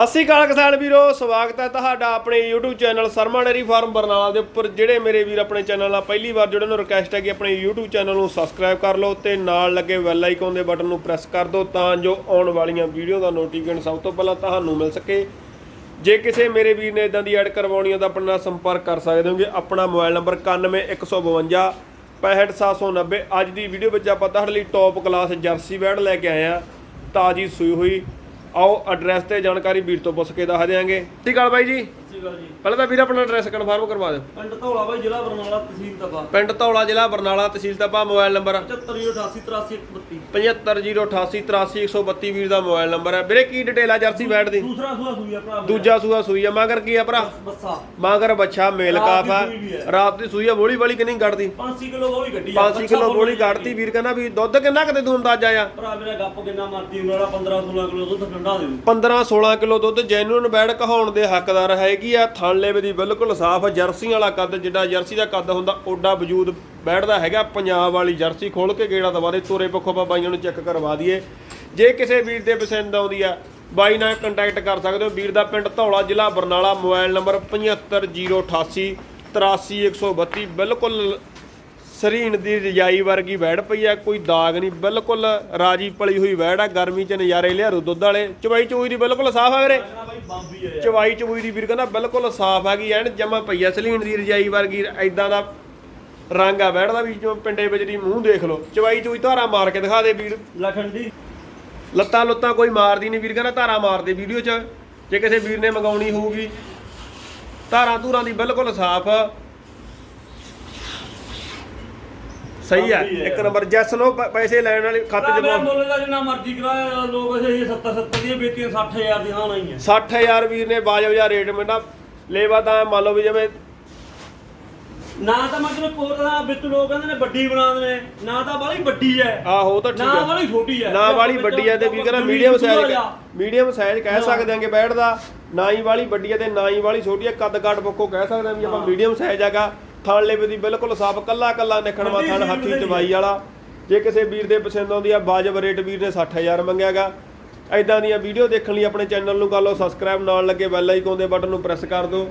ਅਸੀਂ ਕਾਲ ਕਿਸਾਨ ਵੀਰੋ, ਸਵਾਗਤ ਹੈ ਤੁਹਾਡਾ ਆਪਣੇ YouTube channel Sharma dairy farm Barnala ਦੇ ਉੱਪਰ, ਜਿਹੜੇ ਮੇਰੇ ਵੀਰ ਆਪਣੇ ਚੈਨਲ ਨਾਲ ਪਹਿਲੀ ਵਾਰ ਜੁੜੇ ਨੂੰ ਰਿਕਵੈਸਟ ਹੈ ਕਿ ਆਪਣੇ YouTube ਚੈਨਲ ਨੂੰ ਸਬਸਕ੍ਰਾਈਬ ਕਰ ਲਓ ਤੇ ਨਾਲ ਲੱਗੇ ਬੈਲ ਆਈਕਨ ਦੇ ਬਟਨ ਨੂੰ ਪ੍ਰੈਸ ਕਰ ਦਿਓ ਤਾਂ ਜੋ ਆਉਣ ਵਾਲੀਆਂ ਵੀਡੀਓ ਦਾ ਨੋਟੀਫਿਕੇਸ਼ਨ ਸਭ ਤੋਂ ਪਹਿਲਾਂ ਤੁਹਾਨੂੰ ਮਿਲ ਸਕੇ। ਜੇ ਕਿਸੇ ਮੇਰੇ ਵੀਰ ਨੇ ਇਦਾਂ ਦੀ ਐਡ ਕਰਵਾਉਣੀ ਹੈ ਤਾਂ ਆਪਣੇ ਨਾਲ ਸੰਪਰਕ ਕਰ ਸਕਦੇ ਹੋਗੇ। ਆਪਣਾ ਮੋਬਾਈਲ ਨੰਬਰ 91152 65790 ਅੱਜ ਦੀ ਵੀਡੀਓ ਵਿੱਚ ਆਪਾਂ ਤੁਹਾਡੇ ਲਈ ਟੌਪ ਕਲਾਸ ਜਰਸੀ ਬੈਡ ਲੈ ਕੇ ਆਏ ਆ ਤਾਜੀ ਸੂਈ ਹੋਈ ਆਓ ਐਡਰੈਸ ਤੇ ਜਾਣਕਾਰੀ ਵੀਰ ਤੋਂ ਪੁੱਛ ਕੇ ਦੱਸ ਦਿਆਂਗੇ। ਠੀਕ ਗੱਲ ਬਾਈ ਜੀ। ਸ਼੍ਰੀ ਅਕਾਲ ਜੀ। ਪਹਿਲਾਂ ਤਾਂ ਵੀਰ ਆਪਣਾ ਐਡਰੈਸ ਕਨਫਰਮ ਕਰਵਾ ਦਿਓ। ਪਿੰਡ ਧੌਲਾ ਬਾਈ ਜ਼ਿਲ੍ਹਾ ਬਰਨਾਲਾ ਤਹਿਸੀਲ ਤਪਾ। ਪਿੰਡ ਧੌਲਾ ਜ਼ਿਲ੍ਹਾ ਬਰਨਾਲਾ ਤਹਿਸੀਲ ਤਪਾ ਮੋਬਾਈਲ ਨੰਬਰ 7588833132 7508833132 ਵੀਰ ਦਾ ਮੋਬਾਈਲ ਨੰਬਰ ਹੈ। ਵੀਰੇ ਕੀ ਡਿਟੇਲ ਆ ਜਰਸੀ ਬੈਡ ਦੀ? ਦੂਸਰਾ ਸੂਆ ਸੂਈ ਆ ਭਰਾ ਦੂਜਾ ਸੂਆ ਸੂਈ ਆ। ਮਗਰ ਕੀ ਆ ਭਰਾ? ਬੱਸਾ ਮਗਰ ਬੱਚਾ ਮੇਲ ਦੀ ਆ। ਹੈ। ਰਾਤ ਦੀ ਸੂਈ ਆ ਬੋਲੀ ਵਾਲੀ ਕਿੰਨੀ ਕੱਢਦੀ? 5 ਕਿਲੋ ਉਹ ਵੀ ਗੱਡੀ 5 ਕਿਲੋ ਬੋਲੀ ਕੱਢਦੀ ਵੀਰ ਕਹਿੰਦਾ ਵੀ ਦੁੱਧ ਕਿੰਨਾ ਕਿਤੇ ਤੂੰ ਅੰਦਾਜ਼ਾ ਆ? ਭਰਾ ਮੇਰਾ ਗੱਪ ਕਿੰਨਾ ਮਰਦੀ ਉਹਨਾਂ ਵਾਲਾ 15 16 ਕਿਲੋ ਦੁੱਧ ਠੰਡਾ ਦੇ 15 16 ਕਿਲੋ ਦੁੱਧ ਜੈਨੂਨ ਬੈਡ ਕਹਾਉਣ ਦੇ ਹੱਕਦਾਰ ਹੈਗੀ ਆ ਥਣ ਲੇਵੇ ਦੀ ਬਿਲਕੁਲ ਸਾਫ਼ ਜਰਸੀ ਵਾਲਾ ਕੱਦ, ਜਿੱਡਾ ਜਰਸੀ ਦਾ ਕੱਦ ਹੁੰਦਾ, ਓਡਾ ਵਜੂਦ ਬੈਠਦਾ ਹੈਗਾ, ਪੰਜਾਬ ਵਾਲੀ ਜਰਸੀ ਖੋਲ ਕੇ ਗੇੜਾ ਦਵਾ ਦੇ, ਤੋਰੇ ਪੱਖੋਂ ਆਪਾਂ ਬਾਈਆਂ ਨੂੰ ਚੈੱਕ ਕਰਵਾ ਦਈਏ। ਜੇ ਕਿਸੇ ਵੀਰ ਦੇ ਪਸੰਦ ਆਉਂਦੀ ਆ, ਬਾਈ ਨਾਲ ਕੰਟੈਕਟ ਕਰ ਸਕਦੇ ਹੋ, ਵੀਰ ਦਾ ਪਿੰਡ ਧੌਲਾ, ਜ਼ਿਲ੍ਹਾ ਬਰਨਾਲਾ, ਮੋਬਾਈਲ ਨੰਬਰ 75088 83132 ਬਿਲਕੁਲ ਸਰੀਨ ਦੀ ਰਜਾਈ ਵਰਗੀ ਵੈੜ ਪਈ ਆ ਕੋਈ ਦਾਗ ਨਹੀਂ ਬਿਲਕੁਲ ਰਾਜੀ ਪਲੀ ਹੋਈ ਵੈੜ ਆ ਗਰਮੀ ਚ ਨਜ਼ਾਰੇ ਲਿਆਰੂ ਦੁੱਧ ਵਾਲੇ। ਚਵਾਈ ਚੂਈ ਦੀ ਬਿਲਕੁਲ ਸਾਫ਼ ਆ ਵੀਰੇ। ਆ ਚਵਾਈ ਚਵੂਈ ਦੀ ਵੀਰ ਕਹਿੰਦਾ ਬਿਲਕੁਲ ਸਾਫ਼ ਹੈਗੀ ਐਨ ਜਮਾ ਪਈ ਆ ਸਲੀਨ ਦੀ ਰਜਾਈ ਵਰਗੀ ਐਦਾਂ ਦਾ ਰੰਗ ਆ ਵੈੜ ਦਾ ਵੀ ਜੋ ਪਿੰਡੇ ਵਿੱਚ ਦੀ ਮੂੰਹ ਦੇਖ ਲਓ। ਚਵਾਈ ਚੂਈ ਧਾਰਾ ਮਾਰ ਕੇ ਦਿਖਾ ਦੇ ਵੀਰ। ਲਖੰਡੀ। ਲੱਤਾਂ ਲੁੱਤਾਂ ਕੋਈ ਮਾਰਦੀ ਨਹੀਂ ਵੀਰ ਕਹਿੰਦਾ ਧਾਰਾ ਮਾਰਦੇ ਵੀਡੀਓ 'ਚ। ਜੇ ਕਿਸੇ ਵੀਰ ਨੇ ਮੰਗਾਉਣੀ ਹੋਊਗੀ ਧਾਰਾਂ ਧੂਰਾਂ ਦੀ ਬਿਲਕੁਲ ਸਾਫ਼। ਸਹੀ ਆ। ਇੱਕ ਨੰਬਰ ਜੈਸ ਪ- ਪੈਸੇ ਲੈਣ ਵਾਲੇ ਖਾਤੇ ਮੇਰਾ ਪਾਓ। ਮੁੱਲ ਦਾ ਜਿੰਨਾ ਮਰਜ਼ੀ ਕਰਾਇਆ ਲੋਕ ਅਜੇ 70 70 ਦੀਆਂ ਵੇਚੀਆਂ 60000 ਦੀਆਂ ਹੋਣਾ ਹੀ ਆ। 60000 ਵੀਰ ਨੇ ਬਾਜਬ ਜਿਹਾ ਰੇਟ ਮੈਨਾਂ ਲੇਵਾ ਤਾਂ ਮੰਨ ਲਓ ਵੀ ਜਿਵੇਂ ਨਾ ਤਾਂ ਮਤਲਬ ਕੋਟ ਦਾ ਵਿੱਚ ਲੋਕ ਕਹਿੰਦੇ ਨੇ ਵੱਡੀ ਬਣਾਉਂਦੇ ਨੇ। ਨਾ ਤਾਂ ਬਾਲੀ ਵੱਡੀ ਹੈ। ਆਹੋ ਉਹ ਤਾਂ ਠੀਕ ਨਾ ਆ ਵਾਲੀ ਛੋਟੀ ਹੈ। ਨਾ ਵਾਲੀ ਵੱਡੀ ਆ ਤੇ ਵੀ ਕਹਿੰਦਾ ਮੀਡੀਅਮ ਸਾਈਜ਼ ਮੀਡੀਅਮ ਸਾਈਜ਼ ਕਹਿ ਸਕਦੇ ਆਂਗੇ ਬੈਠ ਦਾ। ਨਾ ਹੀ ਵਾਲੀ ਵੱਡੀ ਆ ਤੇ ਨਾ ਹੀ ਵਾਲੀ ਛੋਟੀ ਆ ਕੱਦ ਕੱਟ ਪੱਕੋ ਕਹਿ ਸਕਦੇ ਆ ਵੀ ਆਪਾਂ ਮੀਡੀਅਮ ਸਾਈਜ਼ ਹੈਗਾ। ਥਣ ਲੇਵੇ ਦੀ ਬਿਲਕੁਲ ਸਾਫ਼ ਕੱਲਾ ਕੱਲਾ ਨਿਖਣਵਾ ਥਣ ਹੱਥੀ ਚਵਾਈ ਵਾਲਾ। ਜੇ ਕਿਸੇ ਵੀਰ ਦੇ ਪਸੰਦ ਆਉਂਦੀ ਆ ਵਾਜਬ ਰੇਟ ਵੀਰ ਨੇ 60000 ਮੰਗਿਆਗਾ। ਐਦਾਂ ਦੀਆਂ ਵੀਡੀਓ ਦੇਖਣ ਲਈ ਆਪਣੇ ਚੈਨਲ ਨੂੰ ਕਰ ਲਓ ਸਬਸਕ੍ਰਾਈਬ ਨਾਲ ਲੱਗੇ ਬੈਲ ਆਈਕਨ ਦੇ ਬਟਨ ਨੂੰ ਪ੍ਰੈਸ ਕਰ ਦਿਓ।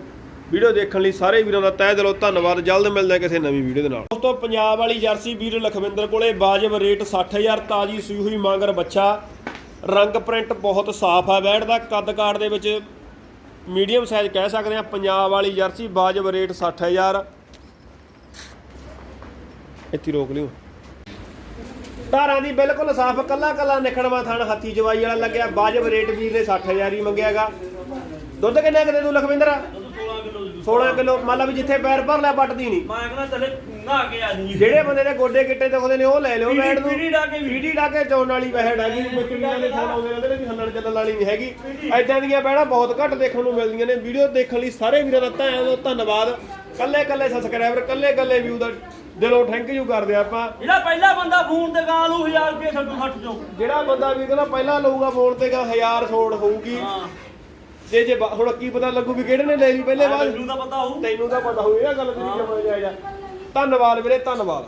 ਵੀਡੀਓ ਦੇਖਣ ਲਈ ਸਾਰੇ ਵੀਰਾਂ ਦਾ ਤਹਿ ਦਿਲੋਂ ਧੰਨਵਾਦ। ਜਲਦ ਮਿਲਦੇ ਹਾਂ ਕਿਸੇ ਨਵੀਂ ਵੀਡੀਓ ਦੇ ਨਾਲ। ਦੋਸਤੋ ਪੰਜਾਬ ਵਾਲੀ ਜਰਸੀ ਵੀਰ ਲਖਵਿੰਦਰ ਕੋਲੇ ਵਾਜਬ ਰੇਟ 60000 ਤਾਜੀ ਸੂਈ ਹੋਈ ਮਾਂਗਰ ਬੱਚਾ। ਰੰਗ ਪ੍ਰਿੰਟ ਬਹੁਤ ਸਾਫ਼ ਆ ਬੈਠ ਦਾ ਕੱਦ ਕਾਠ ਦੇ ਵਿੱਚ ਮੀਡੀਅਮ ਸਾਈਜ਼ ਕਹਿ ਸਕਦੇ ਆ ਪੰਜਾਬ ਵਾਲੀ ਜਰਸੀ ਵਾਜਬ ਰੇਟ 60000 ਇੱਥੇ ਰੋਕ ਲਿਓ। ਧਾਰਾਂ ਦੀ ਬਿਲਕੁਲ ਸਾਫ਼ ਕੱਲਾ ਕੱਲਾ ਨਿਖੜਵਾ ਥਣ ਹੱਥੀ ਜਵਾਈ ਵਾਲਾ ਲੱਗਿਆ। ਵਾਜਬ ਰੇਟ ਵੀਰ ਨੇ 60000 ਹੀ ਮੰਗਿਆਗਾ ਦੁੱਧ ਕਿੰਨਾ ਕਿਤੇ ਤੂੰ ਲਖਵਿੰਦਰ? 16 ਕਿਲੋ ਦੀ 16 ਕਿਲੋ ਮੰਨ ਲਾ ਵੀ ਜਿੱਥੇ ਪੈਰ ਭਰ ਲਿਆ ਪੱਟਦੀ ਨਹੀਂ। ਮੈਂ ਕਹਿੰਦਾ ਚੱਲੇ ਨਹਾ ਕੇ ਆ ਜੀ ਜਿਹੜੇ ਬੰਦੇ ਦੇ ਗੋਡੇ ਗਿੱਟੇ ਦੁਖਦੇ ਨੇ ਉਹ ਲੈ ਲਿਓ ਪੀੜੀ- ਬੈਡ ਨੂੰ। ਪੀੜੀ ਡਾ ਕੇ ਵੀ। ਪੀੜੀ ਕੇ ਚੌਣ ਵਾਲੀ ਵਹਿੜ ਹੈਗੀ ਬੱਚੀਆਂ ਦੇ ਥਾਂ ਆਉਂਦੇ ਰਹਿੰਦੇ ਨੇ ਵੀ ਹੱਲਣ ਚੱਲਣ ਵਾਲੀ ਨਹੀਂ ਹੈਗੀ। ਐਦਾਂ ਦੀਆਂ ਬੈੜਾਂ ਬਹੁਤ ਘੱਟ ਦੇਖਣ ਨੂੰ ਮਿਲਦੀਆਂ ਨੇ। ਵੀਡੀਓ ਦੇਖਣ ਲਈ ਸਾਰੇ ਵੀਰਾਂ ਦਾ ਦਿਲੋਂ ਧੰਨਵਾਦ। ਕੱਲੇ ਕੱਲੇ ਸਬਸਕ੍ਰਾਈਬਰ ਕੱਲੇ ਕੱਲੇ ਵਿਊ ਦਾ ਦਿਲੋਂ ਥੈਂਕ ਯੂ ਕਰਦੇ ਆਪਾਂ। ਜਿਹੜਾ ਪਹਿਲਾ ਬੰਦਾ ਫੋਨ ਤੇ ਗਾਂ ਨੂੰ 1000 ਰੁਪਏ ਛੱਡੂ 60 ਚੋਂ ਜਿਹੜਾ ਬੰਦਾ ਵੀ ਕਹਿੰਦਾ ਪਹਿਲਾਂ ਲਊਗਾ ਫੋਨ ਤੇ ਗਾ 1000 ਛੋੜ ਹੋਊਗੀ। ਹਾਂ। ਜੇ ਜੇ ਬਾ- ਹੁਣ ਕੀ ਪਤਾ ਲੱਗੂ ਵੀ ਕਿਹੜੇ ਨੇ ਲੈ ਲਈ ਪਹਿਲੇ ਬਾਅਦ ਮੈਨੂੰ ਤਾਂ ਪਤਾ ਹੋਊ। ਤੈਨੂੰ ਤਾਂ ਪਤਾ ਹੋਊ ਇਹ ਗੱਲ ਤੇਰੀ ਜਮਾ ਜਾਇਜ਼ ਆ ਧੰਨਵਾਦ ਵੀਰੇ ਧੰਨਵਾਦ।